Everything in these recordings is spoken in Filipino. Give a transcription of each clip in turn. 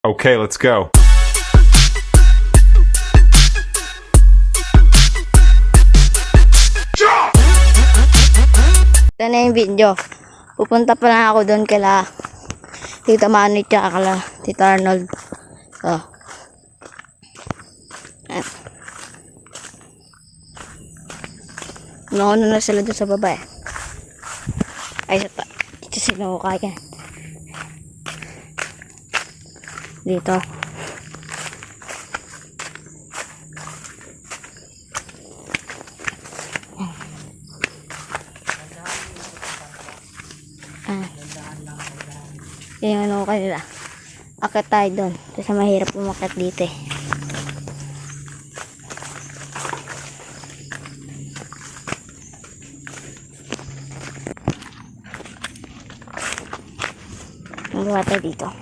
Okay, let's go. Ito na yung video. Pupunta pa lang ako doon kala Tita Manny tsaka kala Tita Arnold. So. Ayan. Nauna na sila doon sa baba eh. Ay, sa ta. Dito sila ko kaya. Dito. Ah. Yung ano kanila. Akit tayo doon. Kasi mahirap umakit dito eh. Magawa tayo dito.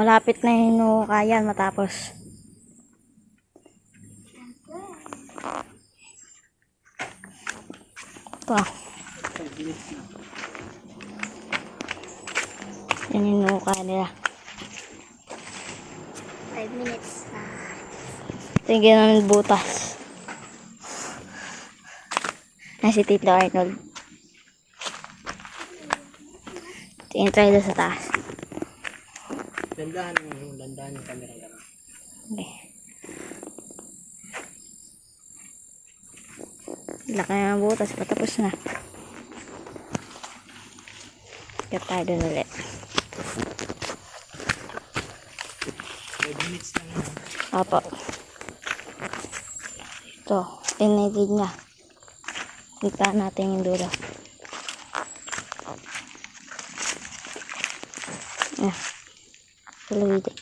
Malapit na yung kaya matapos. Ito. Yan yung nuka nila. 5 minutes na. Tingnan ng butas. Ay, si Tito Arnold. Tingin tayo sa taas. Dandahan yung dandahan yung camera lang. Okay. Laki na ng butas. Patapos na. Kaya tayo doon ulit. 5 minutes lang. Apo. Ito. Tinigid niya. Kita natin yung dulo. Ah. Kılıydı.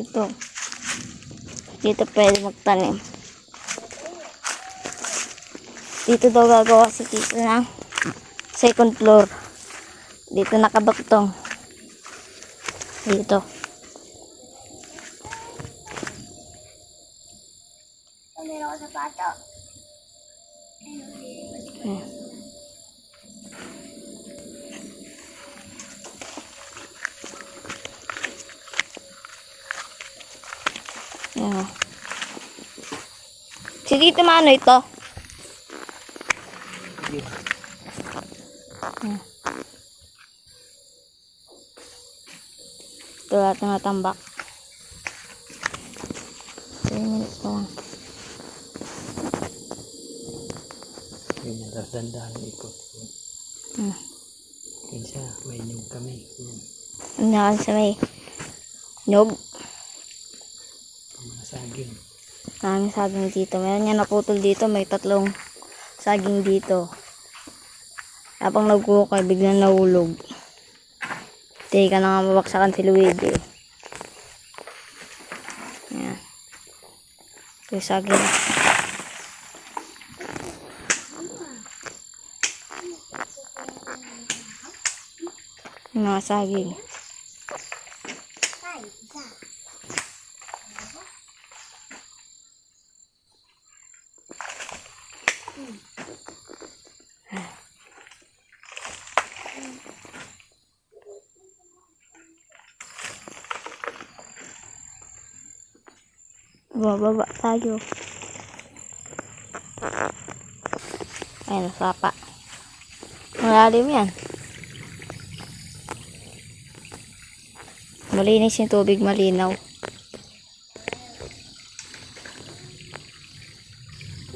Dito. Dito pwede magtanim. Dito daw gagawa si Tito ng second floor. Dito nakabaktong. Dito. Si Tito Mano ito. Ito lahat ng natambak. 3 minutes pa lang. Yun yung ikot. Hmm. Kinsa, may inyong kami. Yun. Ano na sa may. Ang mga saging. Maraming saging dito. Meron nga naputol dito. May tatlong saging dito. Habang nagkukay, biglang nahulog. Teka na nga mabaksakan si Luigi. Yan. Ito yung saging. Yung mga saging. Bababa tayo. Ayan, sapa. Malalim yan. Malinis yung tubig, malinaw.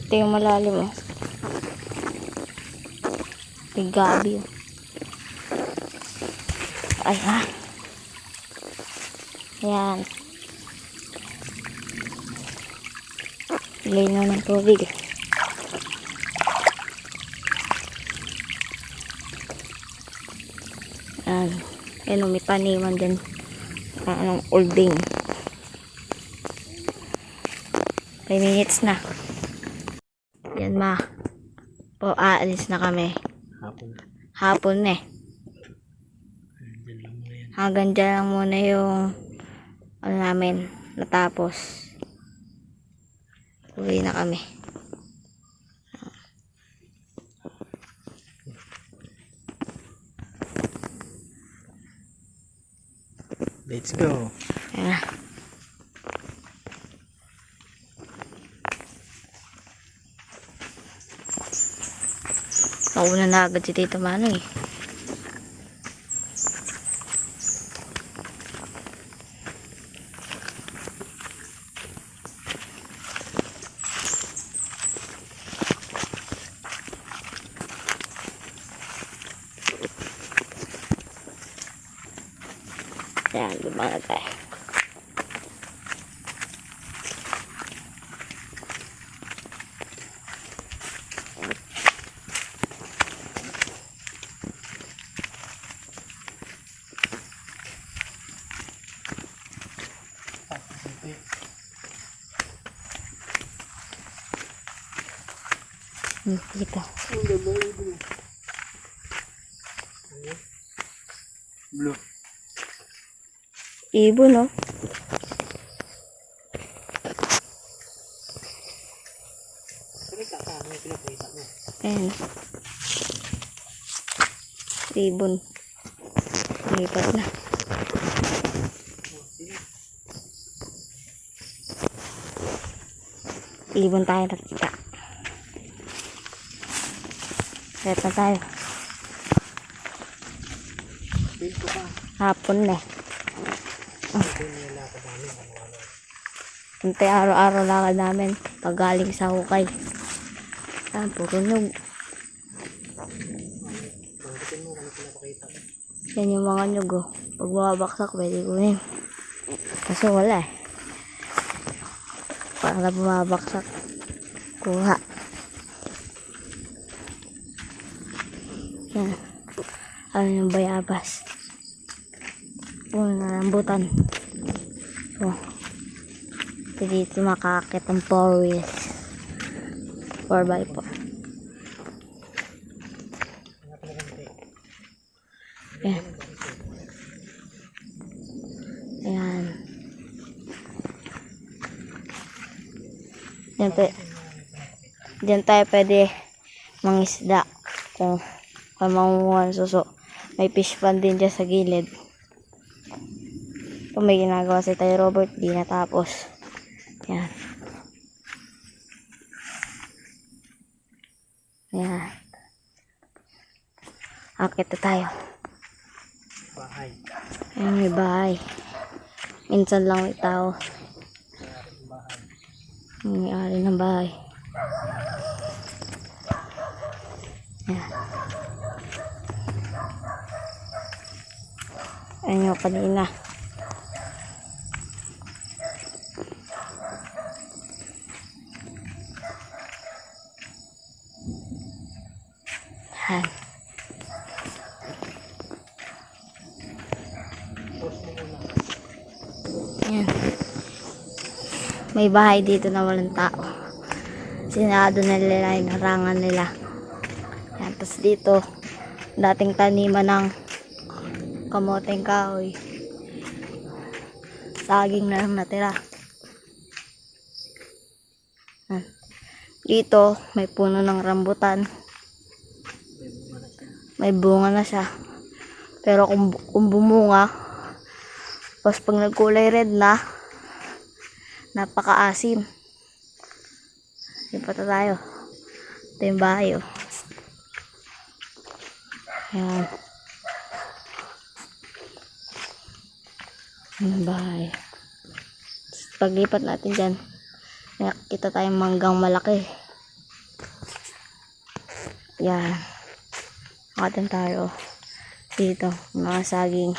Ito yung malalim, oh. May gabi, oh. Ay, ha? Ayan. Linaw ng tubig. Ah, Ayan. Ayan, oh, may paniman din. Ah, anong olding. 5 minutes na. Yan ma. O, aalis na kami. Hapon. Hapon eh. Hanggang dyan lang muna yung ano namin, natapos. Uwi na kami. Let's go. Ayan. Mauna na agad si Tito Mano eh. Ayan, lumang na tayo. Hmm, dito. Blue. Ibon, no? Ayan. Ibon. Lipat na. Ibon tayo nakita. Lipat na tayo. Hapon na. eh. Hintay araw-araw lakad namin pag galing sa hukay. Ayan, puro mo? Yan yung mga nyug oh. Pag bumabaksak, pwede kunin. Kaso wala eh. Parang na bumabaksak. Kuha. Yan. Ano yung bayabas. Oh, narambutan. Oh. Pwede dito makakakit ang wheels. 4x4. Yan. Ayan. Diyan, pe, diyan tayo pwede mangisda. Kung, ng suso. May fish pond din dyan sa gilid. Kung may ginagawa si tayo Robert, di natapos. Yan. Yan. Akit na tayo. Bahay. Ayun, may bahay. Minsan lang may tao. Yung may-ari ng bahay. Ayan. Ayun yung kanina. Ayan. Ayan. May bahay dito na walang tao. Sinado na nila yung harangan nila. Ayan, tapos dito, dating taniman ng kamoteng kahoy. Saging na lang natira. Ayan. Dito, may puno ng rambutan. May bunga na siya. Pero kung, kung bumunga, tapos pag nagkulay red na, napakaasim. Lipat na tayo. Ito yung bahay, oh. Ayan. Yung bahay. Paglipat natin dyan, nakikita tayong manggang malaki. Yan. Makatin tayo. Dito, mga saging.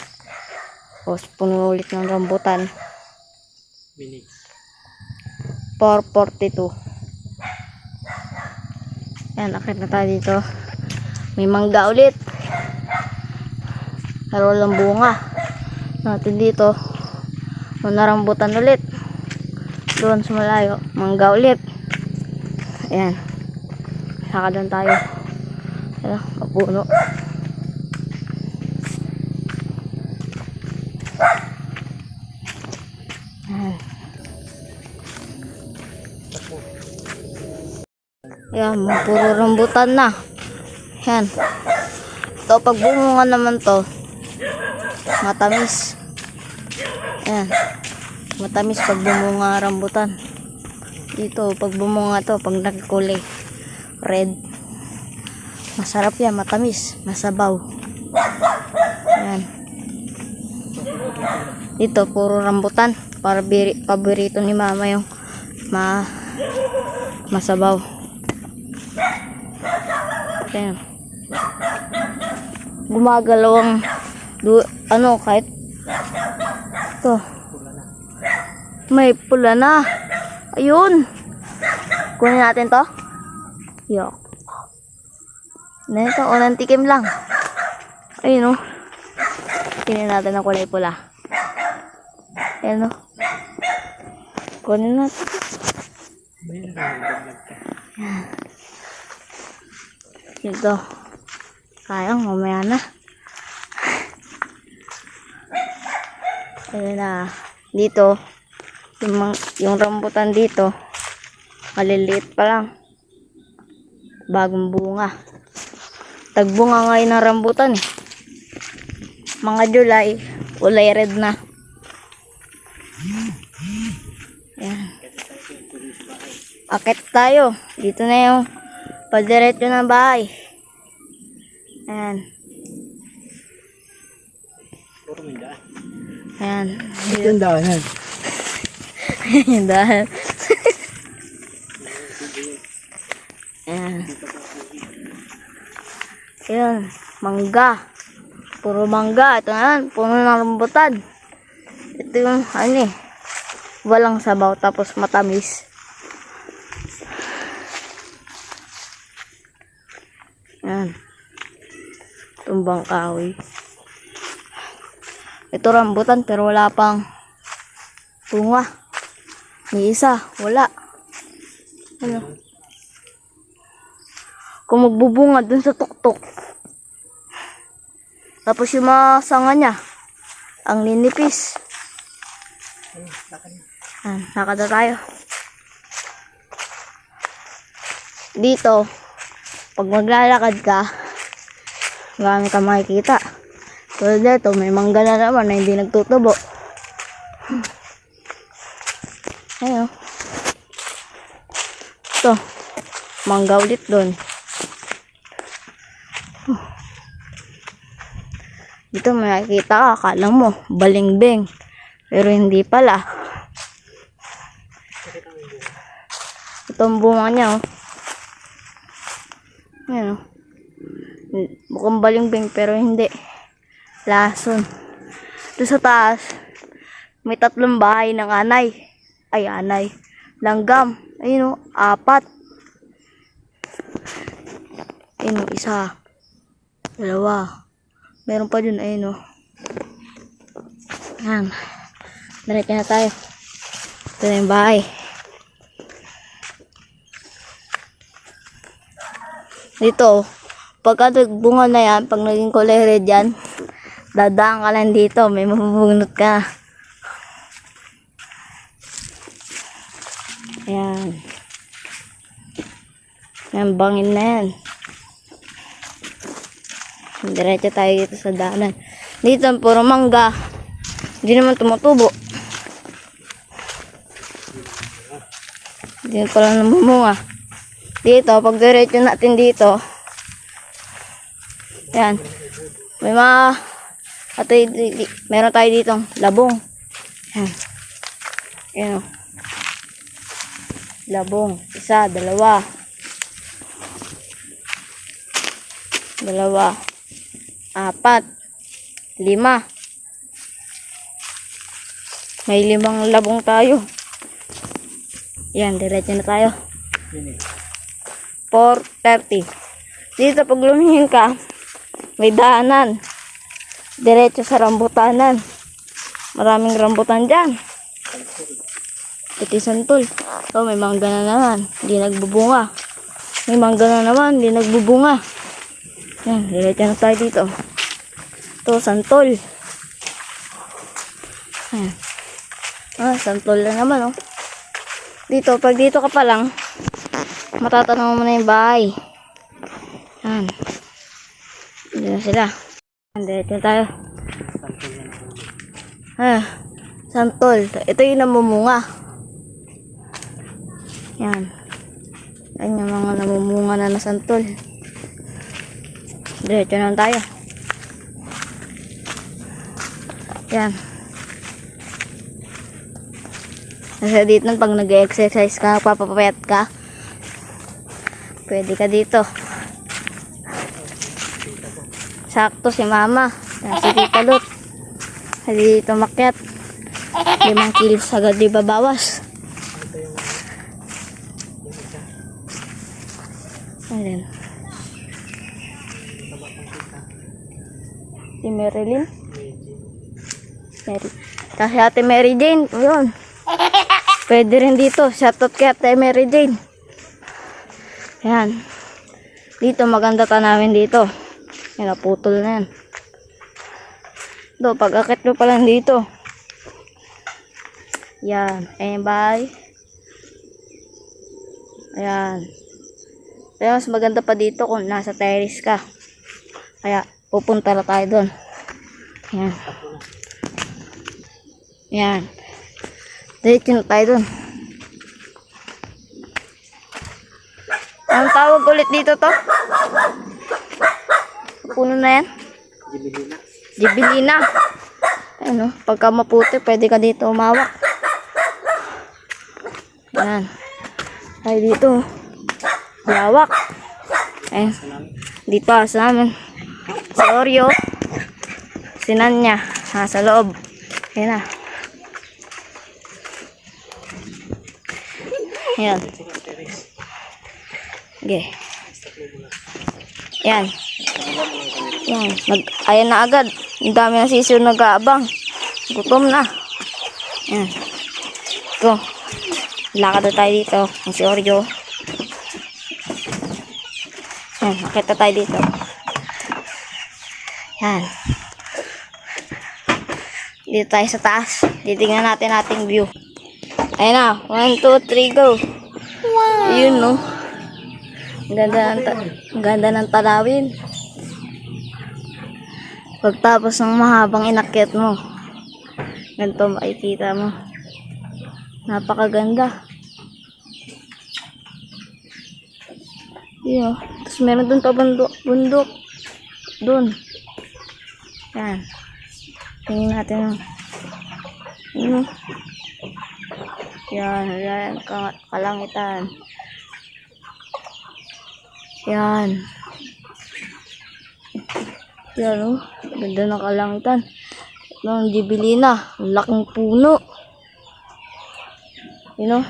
Tapos puno ulit ng rambutan. Minutes. 442. Yan, akit na tayo dito. May mangga ulit. Pero walang bunga. Natin dito. Manarambutan ulit. Doon sa malayo. Mangga ulit. Ayan. Saka doon tayo. Kapuno. Ayan. Ayan, puro rambutan na. Ayan. Ito, pag bumunga naman to, matamis. Ayan. Matamis pag bumunga rambutan. Dito, pag bumunga to, pag nagkulay red, masarap yan, matamis, masabaw. Ayan. Dito, puro rambutan. Para paborito ni mama yung ma masabaw. Ayan. Gumagalaw ang du, ano kahit to. May pula na. Ayun. Kunin natin to. Yok. Na ito, unang tikim lang. Ayun oh. Tingnan natin ang kulay pula. Ayan oh. Kunin natin. Ito. Sayang, mamaya na. Ayan na. Dito, yung, yung rambutan dito, maliliit pa lang. Bagong bunga. Tagbunga ngayon ng rambutan eh. Mga July, kulay red na. Ayan. Akit tayo. Dito na yung padiretso ng bahay. Ayan. Ayan. Ito ang daanan. Dahil. Ayan. Ayan. Mangga. Puro mangga. Ito na yan. Puno ng rambutan. Ito yung ano eh. Walang sabaw tapos matamis. Ayan. Tumbang kahoy. Ito rambutan pero wala pang bunga. May isa, wala. Ano? Kung magbubunga dun sa tuktok. Tapos yung mga sanga niya, ang ninipis. Ayan, nakada tayo. Dito, pag maglalakad ka, marami ka makikita. Tulad dito, may mangga na naman na hindi nagtutubo. Ayun. Ito. Mangga ulit doon. Dito may nakikita ka, akala mo, balingbing. Pero hindi pala. Ito ang bunga niya, oh. Ayan, oh. Mukhang balingbing, pero hindi. Lason. Doon sa taas, may tatlong bahay ng anay. Ay, anay. Langgam. Ayun o, apat. Ayun o, isa. Dalawa. Meron pa dun, ayun o. Yan. Diretso na tayo. Ito na yung bahay. Dito, pagka nagbunga na yan, pag naging kulay red yan, dadaan ka lang dito, may mabubunot ka. Ayan. Ayan, bangin na yan. Diretso tayo dito sa daanan. Dito, puro mangga. Hindi naman tumutubo. Hindi pa lang namumunga. Dito, pag diretso natin dito, ayan, may mga, at meron tayo dito, labong. Ayan o. Labong. Isa, dalawa. Dalawa. Apat. Lima. May limang labong tayo. Yan, diretso na tayo. 4.30. Dito pag lumingin ka, may daanan. Diretso sa rambutanan. Maraming rambutan dyan. Ito santol. Oh, may mangga na naman. Hindi nagbubunga. May mangga na naman. Hindi nagbubunga. Yan, diretso na tayo dito. Ito, santol. Ayan. Ah, santol na naman, oh. Dito, pag dito ka pa lang, matatanaw mo na yung bahay. Yan. Hindi na sila. Diretso na tayo. Ah, santol. Ito yung namumunga. Yan. Yan yung mga namumunga na na santol. Diretso na tayo. Yan. Kasi dito pag nag-exercise ka, papapayat ka, pwede ka dito. Sakto si mama. Si Tita Lut. Hindi dito makyat. Limang kilos agad di babawas. Ayan. Si Marilyn. Mary. Kasi ate Mary Jane. Yun. Pwede rin dito. Shoutout kay ate Mary Jane. Ayan. Dito maganda tanawin dito. Yan, naputol na yan. Do, pag akit mo pa lang dito. Yan. Ayan, bye. Ayan. Kaya mas maganda pa dito kung nasa terrace ka. Kaya, pupunta na tayo doon. Ayan. Ayan. Diretso na tayo doon. Anong tawag ulit dito to? Puno na yan? Jibilina. Ano, pagka maputi, pwede ka dito umawak. Yan. Tayo dito. Lawak. Ayan. Dito sa namin. Si Oreo. Si Nanya. Nasa loob. Ayan na. Ayan. Okay. Yan. Yan. Nag, ayan na agad. Ang dami na sisiyo nag-aabang. Gutom na. Yan. Ito. Lakad na tayo dito. Si Oreo. Yan. Nakita tayo dito. Yan. Dito tayo sa taas. Titingnan natin ating view. Ayan na. One, two, three, go. Wow. Yun, no. Ang ganda ng, ta- ang ganda ng talawin. Pagtapos ng mahabang inakyat mo, ganito makikita mo. Napakaganda. Oh. Tapos meron dun pa bundok. bundok. Dun. Yan. Tingnan natin. oh. Yun. oh. Yan, yan, ka- kalangitan. Yan. Yan, oh. Ganda ng kalangitan. Ng Jibilina. Ang laking puno. You know?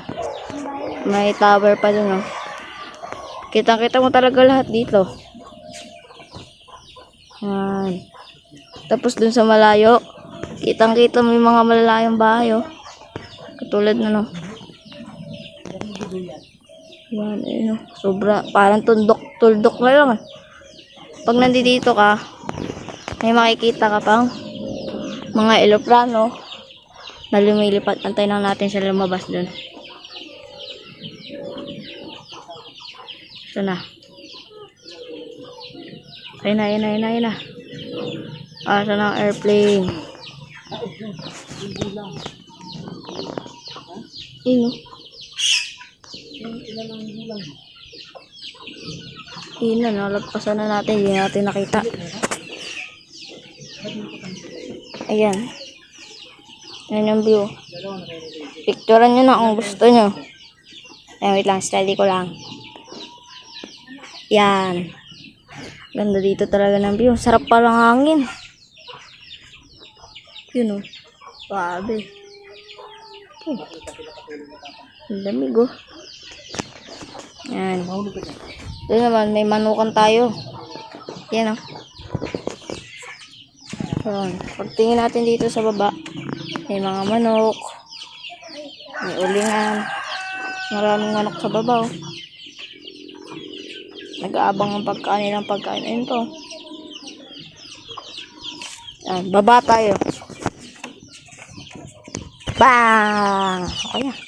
May tower pa dun, oh. Kitang-kita mo talaga lahat dito. Yan. Tapos dun sa malayo, kitang-kita mo yung mga malalayong bahay, oh. Katulad na, no. Yan, ayun, oh. Sobra. Parang tundok, tuldok na lang. eh. Pag nandito ka, may makikita ka pang mga eloplano na lumilipat. Antay lang natin siya lumabas dun. Ito na. Ayun na, ayun na, ayun na, ayun na. Ah, ito na ang airplane. Ayun, oh. Na, nalagpasan na natin. Hindi natin nakita. Ayan. Ayan yung view. Picturean nyo na kung gusto nyo. Ayan, wait lang. Steady ko lang. Yan. Ganda dito talaga ng view. Sarap palang hangin. Yun o. Babe. Oh. Lamig oh. Yan. Doon naman, may manukan tayo. Yan oh. Yun. Pagtingin natin dito sa baba, may mga manok, may ulingan, maraming manok sa baba. Oh. Nag-aabang ang pagkain ng pagkain. Ayun to. Yan, baba tayo. Bang! Okay na.